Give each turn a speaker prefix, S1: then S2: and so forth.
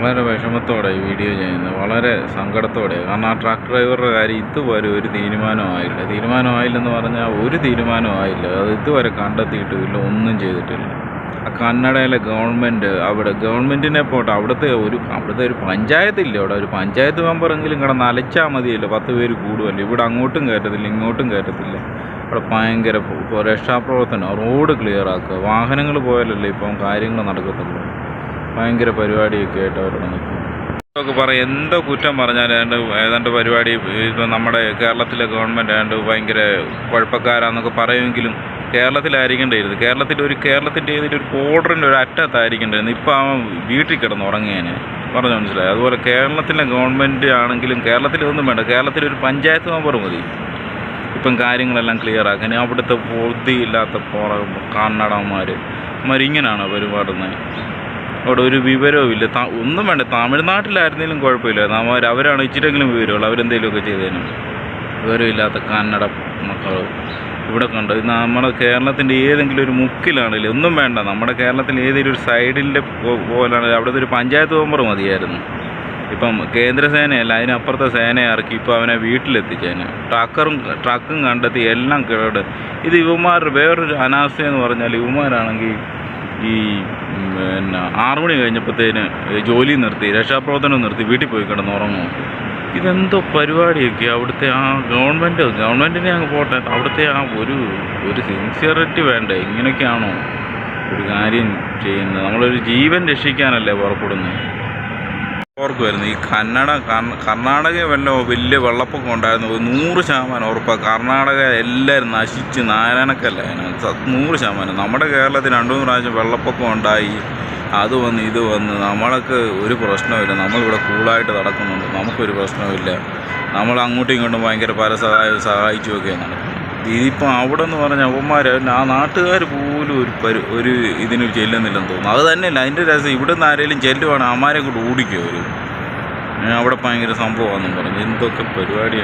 S1: വളരെ വിഷമത്തോടെ ഈ വീഡിയോ ചെയ്യുന്നത്. വളരെ സങ്കടത്തോടെ കാരണം ആ ട്രക്ക് ഡ്രൈവറുടെ കാര്യം ഇതുവരെ ഒരു തീരുമാനമായില്ല തീരുമാനമായില്ലെന്ന് പറഞ്ഞാൽ ഒരു തീരുമാനമായില്ല അത് ഇതുവരെ കണ്ടെത്തിയിട്ടുമില്ല. ഒന്നും ചെയ്തിട്ടില്ല. ആ കന്നഡയിലെ ഗവൺമെന്റ് അവിടെ ഗവൺമെന്റിനെ പോട്ടെ അവിടുത്തെ ഒരു അവിടുത്തെ ഒരു പഞ്ചായത്തില്ല അവിടെ? ഒരു പഞ്ചായത്ത് മെമ്പറെങ്കിലും കിടന്ന് അലച്ചാൽ മതിയല്ലോ. പത്ത് പേര് കൂടുമല്ലോ ഇവിടെ അങ്ങോട്ടും കയറ്റത്തില്ല ഇങ്ങോട്ടും കയറ്റത്തില്ല. അവിടെ ഭയങ്കര രക്ഷാപ്രവർത്തനം. റോഡ് ക്ലിയർ ആക്കുക. വാഹനങ്ങൾ പോയാലല്ലേ ഇപ്പം കാര്യങ്ങൾ നടക്കത്തുള്ളൂ. ഭയങ്കര പരിപാടിയൊക്കെ ആയിട്ട് അവരുടെ നിൽക്കും പറയും എന്തോ കുറ്റം പറഞ്ഞാൽ ഏതാണ്ട് ഏതാണ്ട് പരിപാടി ഇപ്പം നമ്മുടെ കേരളത്തിലെ ഗവൺമെന്റ് ഏതാണ്ട് ഭയങ്കര കുഴപ്പക്കാരാന്നൊക്കെ പറയുമെങ്കിലും കേരളത്തിലായിരിക്കേണ്ടിയിരുന്നു കേരളത്തിൽ ഒരു കേരളത്തിന്റെ ഏതെങ്കിലും ഒരു ബോർഡറിന്റെ ഒരു അറ്റത്തായിരിക്കേണ്ടിരുന്നു ഇപ്പം അവൻ വീട്ടിൽ കിടന്ന് ഉറങ്ങിയേനെ. പറഞ്ഞു മനസ്സിലായി? അതുപോലെ കേരളത്തിലെ ഗവൺമെന്റ് ആണെങ്കിലും കേരളത്തിലൊന്നും വേണ്ട. കേരളത്തിലൊരു പഞ്ചായത്ത് മെമ്പർ മതി. ഇപ്പം കാര്യങ്ങളെല്ലാം ക്ലിയർ ആക്കാൻ. അവിടുത്തെ ബുദ്ധിയില്ലാത്ത പോറ കന്നടന്മാർ ഇങ്ങനെയാണോ പെരുമാറുന്നത് അവിടെ ഒരു വിവരവും ഇല്ല. ഒന്നും വേണ്ട. തമിഴ്നാട്ടിലായിരുന്നെങ്കിലും കുഴപ്പമില്ല. അവർ അവരാണ് ഇച്ചിരെങ്കിലും വിവരമുള്ളൂ. അവരെന്തെങ്കിലുമൊക്കെ ചെയ്തതിനും വിവരമില്ലാത്ത കന്നഡ മക്കൾ ഇവിടെ കണ്ടോ. ഇത് നമ്മുടെ കേരളത്തിന്റെ ഏതെങ്കിലും ഒരു മുക്കിലാണെങ്കിലും ഒന്നും വേണ്ട. നമ്മുടെ കേരളത്തിൽ ഏതെങ്കിലും ഒരു സൈഡിന്റെ പോലാണ്. അവിടുത്തെ ഒരു പഞ്ചായത്ത് മെമ്പർ മതിയായിരുന്നു. ഇപ്പം കേന്ദ്രസേനയല്ല അതിനപ്പുറത്തെ സേനയെ ഇറക്കി ഇപ്പോൾ അവനെ വീട്ടിലെത്തിച്ചേനെ. ട്രക്കറും ട്രക്കും കണ്ടെത്തി എല്ലാം കേട്. ഇത് യുവമാരുടെ വേറൊരു അനാസ്ഥ എന്ന് പറഞ്ഞാൽ ഇവന്മാരാണെങ്കിൽ ഈ പിന്നെ ആറു മണി കഴിഞ്ഞപ്പോഴത്തേന് ജോലി നിർത്തി രക്ഷാപ്രവർത്തനം നിർത്തി വീട്ടിൽ പോയി കിടന്ന് ഉറങ്ങും. ഇതെന്തോ പരിപാടിയൊക്കെ അവിടുത്തെ ആ ഗവൺമെന്റ് ഗവൺമെന്റിനെ അങ്ങ് പോട്ടെ അവിടുത്തെ ആ ഒരു ഒരു സിൻസിയറിറ്റി വേണ്ടേ? ഇങ്ങനെയൊക്കെയാണോ ഒരു കാര്യം ചെയ്യുന്നത്? നമ്മളൊരു ജീവൻ രക്ഷിക്കാനല്ലേ പുറപ്പെടുന്നത്? ഓർക്കുമായിരുന്നു ഈ കന്നഡ കർണ- കർണാടക വല്ല വലിയ വെള്ളപ്പൊക്കം ഉണ്ടായിരുന്നു നൂറ് ശതമാനം ഉറപ്പാണ് കർണാടക എല്ലാവരും നശിച്ച് നാരായണക്കല്ല? നൂറ് ശതമാനം. നമ്മുടെ കേരളത്തിൽ രണ്ടു മൂന്ന് പ്രാവശ്യം വെള്ളപ്പൊക്കം ഉണ്ടായി. അത് വന്ന് ഇത് വന്ന്. നമ്മൾക്ക് ഒരു പ്രശ്നമില്ല നമ്മളിവിടെ കൂളായിട്ട് നടക്കുന്നുണ്ട്. നമുക്കൊരു പ്രശ്നമില്ല നമ്മൾ അങ്ങോട്ടും ഇങ്ങോട്ടും ഭയങ്കര പല സഹായം സഹായിച്ചുമൊക്കെ നടക്കും ഇതിപ്പോൾ അവിടെ എന്ന് പറഞ്ഞാൽ അവന്മാർ ആ നാട്ടുകാർ പോലും ഒരു പരു ഒരു ഇതിന് ചെല്ലുന്നില്ലെന്ന് തോന്നുന്നു. അത് തന്നെയല്ല അതിന്റെ രസം ഇവിടെ നിന്ന് ആരെങ്കിലും ചെല്ലുവാണെങ്കിൽ അമാരെ കൊണ്ട് ഓടിക്കും അവർ അവിടെ ഭയങ്കര സംഭവമാണെന്നും പറഞ്ഞു. എന്തൊക്കെ പരിപാടിയാണ്